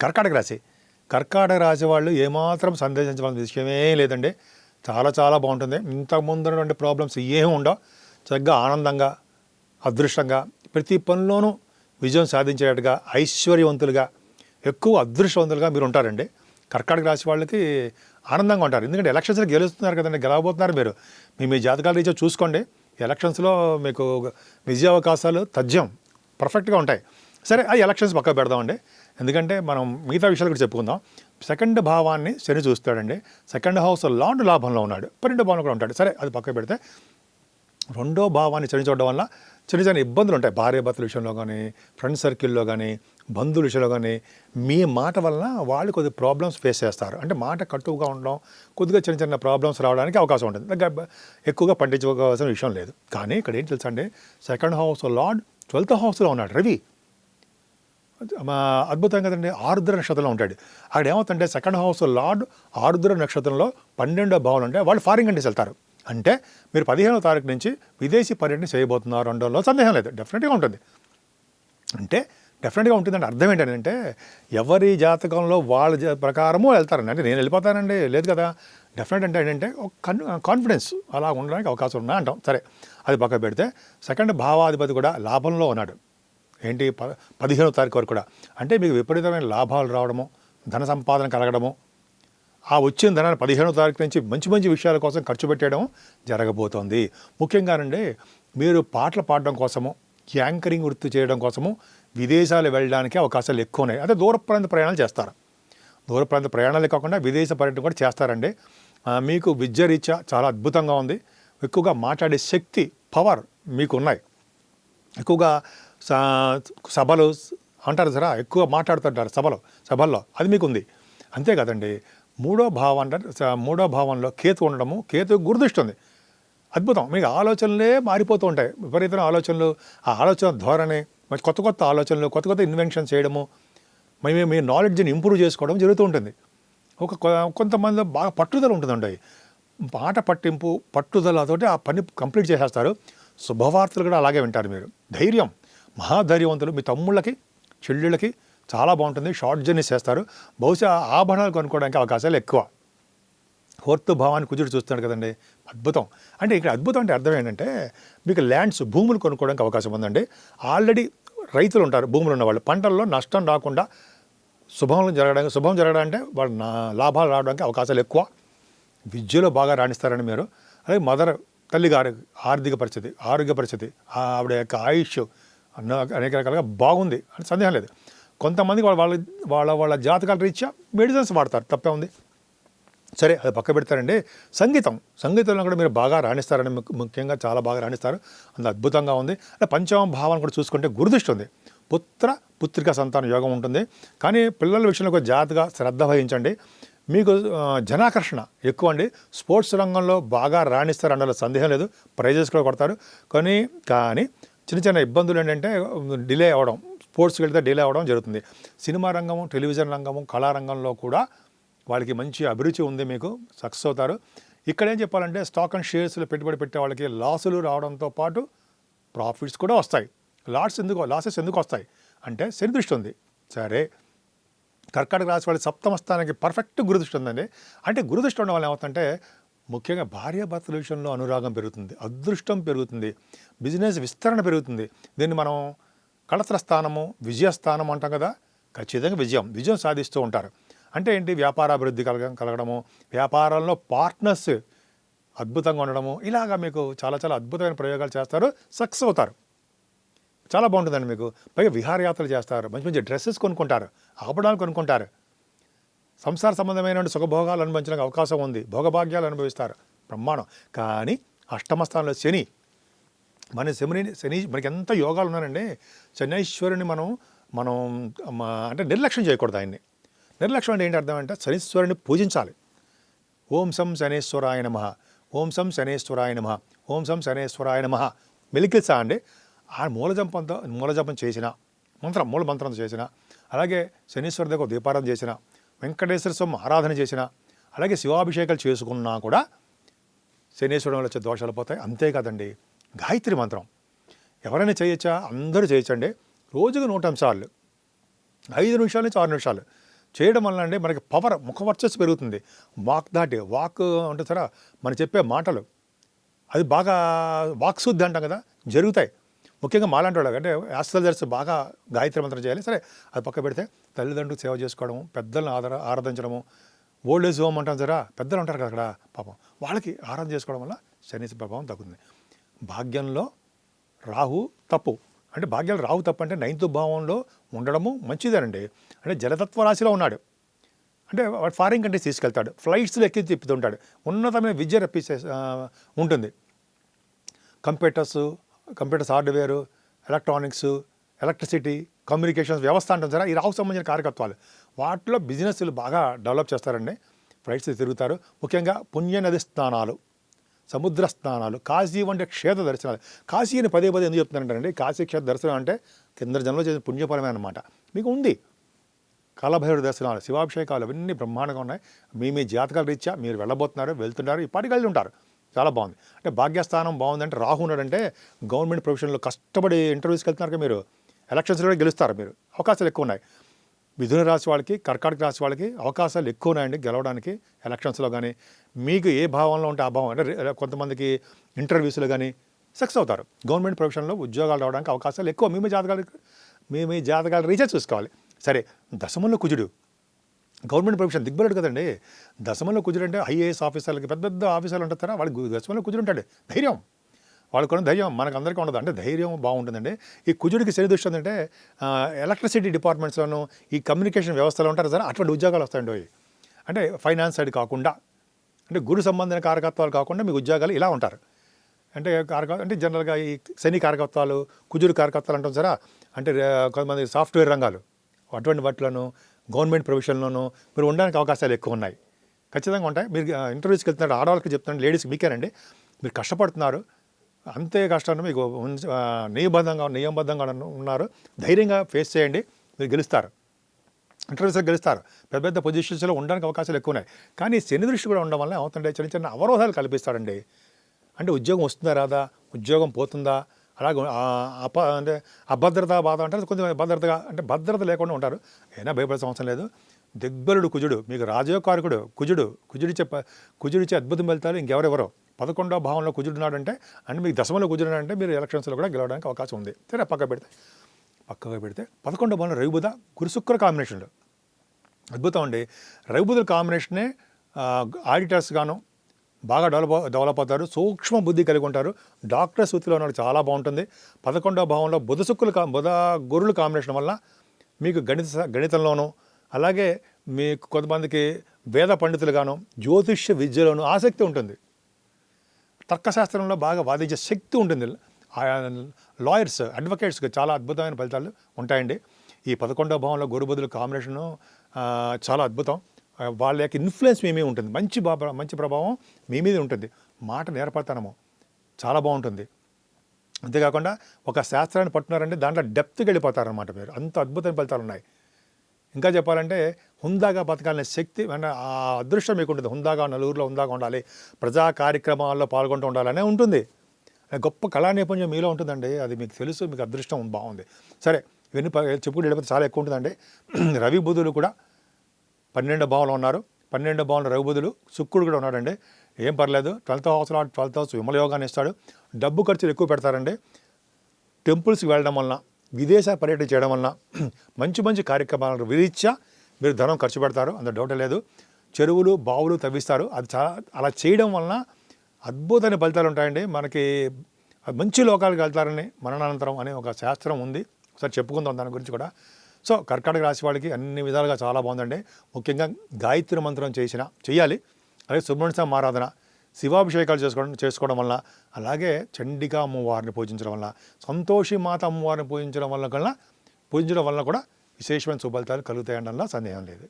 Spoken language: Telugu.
కర్కాటక రాశి. కర్కాటక రాశి వాళ్ళు ఏమాత్రం సందేశించవలసిన విషయమే లేదండి. చాలా చాలా బాగుంటుంది. ఇంతకుముందు ఉన్నటువంటి ప్రాబ్లమ్స్ ఏమి ఉండవు. చక్కగా ఆనందంగా అదృష్టంగా ప్రతి పనిలోనూ విజయం సాధించేటట్టుగా ఐశ్వర్యవంతులుగా ఎక్కువ అదృష్టవంతులుగా మీరు ఉంటారండి. కర్కాటక రాశి వాళ్ళకి ఆనందంగా ఉంటారు. ఎందుకంటే ఎలక్షన్స్లో గెలుస్తున్నారు కదండి గెలవబోతున్నారు మీరు. మీ మీ జాతకాల రీత్యా చూసుకోండి. ఎలక్షన్స్లో మీకు విజయావకాశాలు తథ్యం పర్ఫెక్ట్గా ఉంటాయి. సరే ఆ ఎలక్షన్స్ పక్క పెడదామండి. ఎందుకంటే మనం మిగతా విషయాలు కూడా చెప్పుకుందాం. సెకండ్ భావాన్ని శని చూస్తాడండి. సెకండ్ హౌస్ లాండ్ లాభంలో ఉన్నాడు. పన్నెండు భావంలో కూడా ఉంటాడు. సరే అది పక్క పెడితే రెండో భావాన్ని చని చూడడం వల్ల చిన్న చిన్న ఇబ్బందులు ఉంటాయి. భార్య భర్తల విషయంలో కానీ ఫ్రెండ్ సర్కిల్లో కానీ బంధువుల విషయంలో కానీ మీ మాట వలన వాళ్ళు కొద్ది ప్రాబ్లమ్స్ ఫేస్ చేస్తారు. అంటే మాట కట్టుగా ఉండడం కొద్దిగా చిన్న చిన్న ప్రాబ్లమ్స్ రావడానికి అవకాశం ఉంటుంది. దగ్గర ఎక్కువగా పండించుకోవాల్సిన విషయం లేదు. కానీ ఇక్కడ ఏం తెలుసా అండి సెకండ్ హౌస్ లార్డ్ ట్వెల్త్ హౌస్లో ఉన్నాడు రవి. మా అద్భుతం కదండి ఆరుద్ర నక్షత్రంలో ఉంటాడు. అక్కడ ఏమవుతుందంటే సెకండ్ హౌస్ లార్డ్ ఆరుద్ర నక్షత్రంలో పన్నెండో భావం అంటే వాళ్ళు ఫారిన్ కంట్రీస్ వెళ్తారు. అంటే మీరు పదిహేనో తారీఖు నుంచి విదేశీ పర్యటన చేయబోతున్నారు రెండోలో సందేహం లేదు. డెఫినెట్గా ఉంటుంది. అంటే డెఫినెట్గా ఉంటుందండి అర్థం ఏంటంటే ఎవరి జాతకంలో వాళ్ళ ప్రకారము వెళ్తారండి అంటే నేను వెళ్ళిపోతానండి లేదు కదా. డెఫినెట్ అంటే ఏంటంటే ఒక కన్ కాన్ఫిడెన్స్ అలా ఉండడానికి అవకాశం ఉన్నా అంటాం. సరే అది పక్క పెడితే సెకండ్ భావాధిపతి కూడా లాభంలో ఉన్నాడు. ఏంటి? ప పదిహేనో తారీఖు వరకు కూడా. అంటే మీకు విపరీతమైన లాభాలు రావడము ధన సంపాదన కలగడము ఆ వచ్చిన ధనాన్ని పదిహేనో తారీఖు నుంచి మంచి మంచి విషయాల కోసం ఖర్చు పెట్టడం జరగబోతోంది. ముఖ్యంగానండి మీరు పాటలు పాడడం కోసము యాంకరింగ్ వృత్తి చేయడం కోసము విదేశాలు వెళ్ళడానికి అవకాశాలు ఎక్కువ ఉన్నాయి. అదే దూర ప్రాంత ప్రయాణాలు చేస్తారు. దూర ప్రాంత ప్రయాణాలే కాకుండా విదేశ పర్యటన కూడా చేస్తారండి. మీకు విద్య రీత్యా చాలా అద్భుతంగా ఉంది. ఎక్కువగా మాట్లాడే శక్తి పవర్ మీకు ఉన్నాయి ఎక్కువగా సభలు అంటారు సరా ఎక్కువ మాట్లాడుతుంటారు సభలో సభల్లో. అది మీకు ఉంది అంతే కదండి. మూడో భావం అంటే స- మూడో భావంలో కేతు ఉండడము కేతు గుర్దృష్టి ఉంది అద్భుతం. మీకు ఆలోచనలే మారిపోతూ ఉంటాయి. విపరీతమైన ఆలోచనలు ఆ ఆలోచన ధోరణి మరి కొత్త కొత్త ఆలోచనలు కొత్త కొత్త ఇన్వెన్షన్ చేయడము మేము మీ నాలెడ్జ్ని ఇంప్రూవ్ చేసుకోవడం జరుగుతూ ఉంటుంది. ఒక కొ- కొంతమంది బాగా పట్టుదల ఉంటుందండి. పాట పట్టింపు పట్టుదలతోటి ఆ పని కంప్లీట్ చేసేస్తారు. శుభవార్తలు కూడా అలాగే వింటారు మీరు. ధైర్యం. మహాధైర్యవంతులు. మీ తమ్ముళ్ళకి చెల్లెళ్ళకి చాలా బాగుంటుంది. షార్ట్ జర్నీస్ చేస్తారు. బహుశా ఆభరణాలు కొనుక్కోవడానికి అవకాశాలు ఎక్కువ. ఫోర్త్ భావాన్ని కుజుడు చూస్తున్నాడు కదండి. అద్భుతం. అంటే ఇక్కడ అద్భుతం అంటే అర్థం ఏంటంటే మీకు ల్యాండ్స్ భూములు కొనుక్కోవడానికి అవకాశం ఉందండి. ఆల్రెడీ రైతులు ఉంటారు భూములు ఉన్నవాళ్ళు పంటల్లో నష్టం రాకుండా శుభం జరగడానికి శుభం జరగడం అంటే వాళ్ళు నా- లాభాలు రావడానికి అవకాశాలు ఎక్కువ. విద్యలో బాగా రాణిస్తారని మీరు. అలాగే మదర్ తల్లిగారి ఆర్థిక పరిస్థితి ఆరోగ్య పరిస్థితి ఆవిడ యొక్క ఆయుష్ అన్న అనేక రకాలుగా బాగుంది అని సందేహం లేదు. కొంతమంది వాళ్ళ వాళ్ళ వాళ్ళ వాళ్ళ జాతకాల రీత్యా మెడిసిన్స్ వాడతారు తప్పే ఉంది. సరే అది పక్క పెడతారండి. సంగీతం సంగీతంలో కూడా మీరు బాగా రాణిస్తారని ముఖ్యంగా చాలా బాగా రాణిస్తారు. అంత అద్భుతంగా ఉంది. అంటే పంచమ భావాన్ని కూడా చూసుకుంటే గురుదృష్టి ఉంది. పుత్ర పుత్రిక సంతాన యోగం ఉంటుంది. కానీ పిల్లల విషయంలో ఒక శ్రద్ధ వహించండి. మీకు జనాకర్షణ ఎక్కువ అండి. స్పోర్ట్స్ రంగంలో బాగా రాణిస్తారు అన్నలో సందేహం లేదు. ప్రైజెస్ కూడా కొడతారు. కానీ కానీ చిన్న చిన్న ఇబ్బందులు ఏంటంటే డిలే అవ్వడం స్పోర్ట్స్కి వెళ్తే డిలే అవ్వడం జరుగుతుంది. సినిమా రంగము టెలివిజన్ రంగము కళారంగంలో కూడా వాళ్ళకి మంచి అభిరుచి ఉంది మీకు సక్సెస్ అవుతారు. ఇక్కడ ఏం చెప్పాలంటే స్టాక్ అండ్ షేర్స్లో పెట్టుబడి పెట్టే వాళ్ళకి లాసులు రావడంతో పాటు ప్రాఫిట్స్ కూడా వస్తాయి. లాస్ ఎందుకు లాసెస్ ఎందుకు వస్తాయి? అంటే శని దృష్టి ఉంది. సరే కర్కాటక రాశి వాళ్ళ సప్తమ స్థానానికి పర్ఫెక్ట్ గురుదృష్టి ఉందండి. అంటే గురుదృష్టి ఉండడం వల్ల ఏమవుతుందంటే ముఖ్యంగా భార్యాభర్తల విషయంలో అనురాగం పెరుగుతుంది అదృష్టం పెరుగుతుంది బిజినెస్ విస్తరణ పెరుగుతుంది. దీన్ని మనం కళత్ర స్థానము విజయస్థానం అంటాం కదా? ఖచ్చితంగా విజయం విజయం సాధిస్తూ ఉంటారు. అంటే ఏంటి? వ్యాపారాభివృద్ధి కలగ కలగడము వ్యాపారంలో పార్ట్నర్స్ అద్భుతంగా ఉండడము ఇలాగా మీకు చాలా చాలా అద్భుతమైన ప్రయోగాలు చేస్తారు సక్సెస్ అవుతారు. చాలా బాగుంటుందండి మీకు. పైగా విహారయాత్రలు చేస్తారు మంచి మంచి డ్రెస్సెస్ కొనుక్కుంటారు ఆభరణాలు కొనుక్కుంటారు. సంసార సంబంధమైన సుఖభోగాలు అనుభవించడానికి అవకాశం ఉంది. భోగభాగ్యాలు అనుభవిస్తారు. బ్రహ్మాండం. కానీ అష్టమ స్థానంలో శని మన శని శని మనకి ఎంత యోగాలు ఉన్నారండి శనీశ్వరుని మనం మనం అంటే నిర్లక్ష్యం చేయకూడదు ఆయన్ని. నిర్లక్ష్యం అంటే ఏంటి అర్థం అంటే శనీశ్వరుని పూజించాలి. ఓం సం శనేశ్వరాయ నమ. ఓం సం శనేశ్వరాయ నమ. ఓం సం శనేశ్వరాయ నమ. మెలికిల్సా అండి? ఆ మూలజంపంతో మూలజపం చేసిన మంత్రం మూల మంత్రం చేసిన అలాగే శనీశ్వర దగ్గర ఒక దీపారాధన చేసిన వెంకటేశ్వర స్వామి ఆరాధన చేసిన అలాగే శివాభిషేకాలు చేసుకున్నా కూడా శనీశ్వరం వచ్చే దోషాలు పోతాయి. అంతేకాదండి గాయత్రి మంత్రం. ఎవరైనా చేయొచ్చా? అందరూ చేయొచ్చండి. రోజుకు నూట అంశాలు ఐదు నిమిషాల నుంచి ఆరు నిమిషాలు. చేయడం వల్ల అండి మనకి పవర్ ముఖవర్చస్సు పెరుగుతుంది. వాక్ దాటి వాక్ అంటే సరే మనం చెప్పే మాటలు అది బాగా వాక్శుద్ధి అంటాం కదా జరుగుతాయి. ముఖ్యంగా మాలాంటి వాళ్ళకి అంటే ఆస్ట్రాలజర్స్ బాగా గాయత్రి మంత్రం చేయాలి. సరే అది పక్క పెడితే తల్లిదండ్రులకు సేవ చేసుకోవడము పెద్దలను ఆదర ఆరాధించడము ఓల్డ్ ఏజ్ హోమ్ అంటాం సరే పెద్దలు ఉంటారు కదా అక్కడ పాపం. వాళ్ళకి ఆరాధన చేసుకోవడం వల్ల శని ప్రభావం తగ్గుతుంది. భాగ్యంలో రాహు తప్పు. అంటే భాగ్యాలు రాహు తప్పు అంటే నైన్త్ భావంలో ఉండడము మంచిదేనండి. అంటే జలతత్వ రాశిలో ఉన్నాడు. అంటే వాడు ఫారిన్ కంట్రీస్ తీసుకెళ్తాడు. ఫ్లైట్స్లో ఎక్కి తిప్పుతుంటాడు. ఉన్నతమైన విద్య రప్పించే ఉంటుంది. Computers computers hardware electronics electricity communications వ్యవస్థ అంటాం సరే. ఈ రావుకు సంబంధించిన కార్యకత్వాలు వాటిలో బిజినెస్లు బాగా డెవలప్ చేస్తారండి. ఫ్లైట్స్ తిరుగుతారు. ముఖ్యంగా పుణ్య నది స్నానాలు సముద్ర స్నానాలు కాశీ వంటి క్షేత్ర దర్శనాలు. కాశీ అని పదే పదే ఎందుకు చెప్తున్నారంటే కాశీ క్షేత్ర దర్శనం అంటే కింద జన్మలో చేసిన పుణ్యపరమే అనమాట మీకు ఉంది. కాలభైరవ దర్శనాలు శివాభిషేకాలు అవన్నీ బ్రహ్మాండంగా ఉన్నాయి. మీ మీ జాతకాల రీత్యా మీరు వెళ్ళబోతున్నారు వెళ్తున్నారు ఇప్పటికి కలిసి ఉంటారు చాలా బాగుంది. అంటే భాగ్యస్థానం బాగుందంటే రాహు ఉన్నాడంటే గవర్నమెంట్ ప్రొఫెషన్లో కష్టపడి ఇంటర్వ్యూస్కి వెళ్తున్నారు కదా మీరు. ఎలక్షన్స్లో కూడా గెలుస్తారు మీరు. అవకాశాలు ఎక్కువ ఉన్నాయి. మిథున రాశి వాళ్ళకి కర్కాటక రాశి వాళ్ళకి అవకాశాలు ఎక్కువ ఉన్నాయండి గెలవడానికి ఎలక్షన్స్లో కానీ మీకు ఏ భావంలో ఉంటే ఆ భావం అంటే కొంతమందికి ఇంటర్వ్యూస్లో కానీ సక్సెస్ అవుతారు. గవర్నమెంట్ ప్రొఫెషన్లో ఉద్యోగాలు రావడానికి అవకాశాలు ఎక్కువ. మీ మీ జాతకాలు మీ మీ జాతకాలు రీసెర్చ్ చూసుకోవాలి. సరే దశమంలో కుజుడు. గవర్నమెంట్ ప్రొఫెషన్ దిగ్బలుడు కదండి. దశమంలో కుజుడు ఐఏఎస్ ఆఫీసర్లకి పెద్ద పెద్ద ఆఫీసర్లు ఉంటారా వాళ్ళకి దశమంలో కుజుడు ధైర్యం. వాళ్ళకు ఉన్న ధైర్యం మనకు అందరికీ ఉండదు. అంటే ధైర్యం బాగుంటుందండి. ఈ కుజుడికి సరిదృష్టి దృష్టి ఏంటంటే ఎలక్ట్రిసిటీ డిపార్ట్మెంట్స్లోనూ ఈ కమ్యూనికేషన్ వ్యవస్థలో ఉంటారు సరే అటువంటి ఉద్యోగాలు వస్తాయండి అంటే ఫైనాన్స్ సైడ్ కాకుండా అంటే గురు సంబంధించిన కారకత్వాలు కాకుండా మీకు ఉద్యోగాలు ఇలా ఉంటారు. అంటే కారక అంటే జనరల్గా ఈ శని కారకత్వాలు కుజుడు కారకత్వాలు అంటాం సరే అంటే కొంతమంది సాఫ్ట్వేర్ రంగాలు అటువంటి వాటిలోనూ గవర్నమెంట్ ప్రొఫెషన్లోనూ మీరు ఉండడానికి అవకాశాలు ఎక్కువ ఉన్నాయి ఖచ్చితంగా ఉంటాయి. మీరు ఇంటర్వ్యూస్కి వెళ్తున్నారు ఆడవాళ్ళకి చెప్తున్నాను లేడీస్ మీకేనండి. మీరు కష్టపడుతున్నారు. అంతే కష్టాన్ని మీకు నియమబద్ధంగా నియమబద్ధంగా ఉన్నారు. ధైర్యంగా ఫేస్ చేయండి. మీరు గెలుస్తారు. ఇంటర్వ్యూస్లో గెలుస్తారు. పెద్ద పెద్ద పొజిషన్స్లో ఉండడానికి అవకాశాలు ఎక్కువ ఉన్నాయి కానీ శని దృష్టి కూడా ఉండడం వల్ల అవుతుండే చిన్న చిన్న అవరోధాలు కల్పిస్తాడండి అంటే ఉద్యోగం వస్తుందా రాదా? ఉద్యోగం పోతుందా? అలాగే అప అంటే అభద్రతా బాధ అంటే కొంచెం భద్రతగా అంటే భద్రత లేకుండా ఉంటారు. అయినా భయపడాల్సిన అవసరం లేదు. దిగ్బలుడు కుజుడు మీకు రాజయోకారకుడు కుజుడు కుజుడిచ్చే కుజుడిచ్చే అద్భుతం వెళ్తారు ఇంకెవరెవరో. పదకొండో భావంలో కుజుడు ఉన్నాడంటే అంటే మీకు దశమలో కుజుడు అంటే మీరు ఎలక్షన్స్లో కూడా గెలవడానికి అవకాశం ఉంది. సరే పక్క పెడితే పక్కగా పెడితే పదకొండో భావంలో రవిబుధ గురుశుక్ర కాంబినేషన్లు అద్భుతం అండి. రవిబుధుల కాంబినేషనే ఆడిటర్స్ గాను బాగా డెవలప్ డెవలప్ అవుతారు సూక్ష్మ బుద్ధి కలిగి ఉంటారు. డాక్టర్ వృత్తిలో ఉన్న చాలా బాగుంటుంది. పదకొండవ భావంలో బుధ శుక్రుల కా- బుధ గురులు కాంబినేషన్ వల్ల మీకు గణిత గణితంలోనూ అలాగే మీకు కొంతమందికి వేద పండితులుగాను జ్యోతిష్య విద్యలోనూ ఆసక్తి ఉంటుంది. తర్కశాస్త్రంలో బాగా వాదించే శక్తి ఉంటుంది. ఆ లాయర్స్ అడ్వకేట్స్కి చాలా అద్భుతమైన ఫలితాలు ఉంటాయండి. ఈ పదకొండవ భావంలో గురుబుధుల కాంబినేషను చాలా అద్భుతం. వాళ్ళ యొక్క ఇన్ఫ్లుయెన్స్ మీ మీద ఉంటుంది. మంచి మంచి ప్రభావం మీ మీద ఉంటుంది. మాట నేర్పడతానము. చాలా బాగుంటుంది. అంతేకాకుండా ఒక శాస్త్రాన్ని పట్టున్నారంటే దాంట్లో డెప్త్కి వెళ్ళిపోతారనమాట మీరు. అంత అద్భుతమైన ఫలితాలు ఉన్నాయి. ఇంకా చెప్పాలంటే హుందాగా బతకాలనే శక్తి అంటే ఆ అదృష్టం మీకు ఉంటుంది. హుందాగా నలుగురిలో హుందాగా ఉండాలి. ప్రజా కార్యక్రమాల్లో పాల్గొంటూ ఉండాలనే ఉంటుంది. గొప్ప కళా నైపుణ్యం మీలో ఉంటుందండి. అది మీకు తెలుసు మీకు అదృష్టం బాగుంది. సరే ఇవన్నీ ప- చాలా ఎక్కువ ఉంటుందండి. రవి బుధులు కూడా పన్నెండో భావంలో ఉన్నారు. పన్నెండో భావంలో రఘుబుధులు శుక్రుడు కూడా ఉన్నాడండి. ఏం పర్లేదు. ట్వెల్త్ హౌస్లో ట్వెల్త్ హౌస్ విమలయోగాన్ని ఇస్తాడు. డబ్బు ఖర్చులు ఎక్కువ పెడతారండి. టెంపుల్స్కి వెళ్ళడం వలన విదేశ పర్యటన చేయడం వలన మంచి మంచి కార్యక్రమాలను విధించా మీరు ధనం ఖర్చు పెడతారు. అంత డౌట్ లేదు. చెరువులు బావులు తవ్విస్తారు. అది చాలా అలా చేయడం వలన అద్భుతమైన ఫలితాలు ఉంటాయండి. మనకి మంచి లోకాలకు వెళ్తారని మరణానంతరం అనే ఒక శాస్త్రం ఉంది. ఒకసారి చెప్పుకుందాం దాని గురించి కూడా. సో కర్కాటక రాశి వాళ్ళకి అన్ని విధాలుగా చాలా బాగుందండి. ముఖ్యంగా గాయత్రి మంత్రం చేసిన చేయాలి. అలాగే సుబ్రహ్మణ్య స్వామి ఆరాధన శివాభిషేకాలు చేసుకోవడం చేసుకోవడం వల్ల అలాగే చండికా అమ్మవారిని పూజించడం వల్ల సంతోషి మాత అమ్మవారిని పూజించడం వల్ల కన్నా పూజించడం వల్ల కూడా విశేషమైన శుభలితాలు కలుగుతాయనడంలో సందేహం లేదు.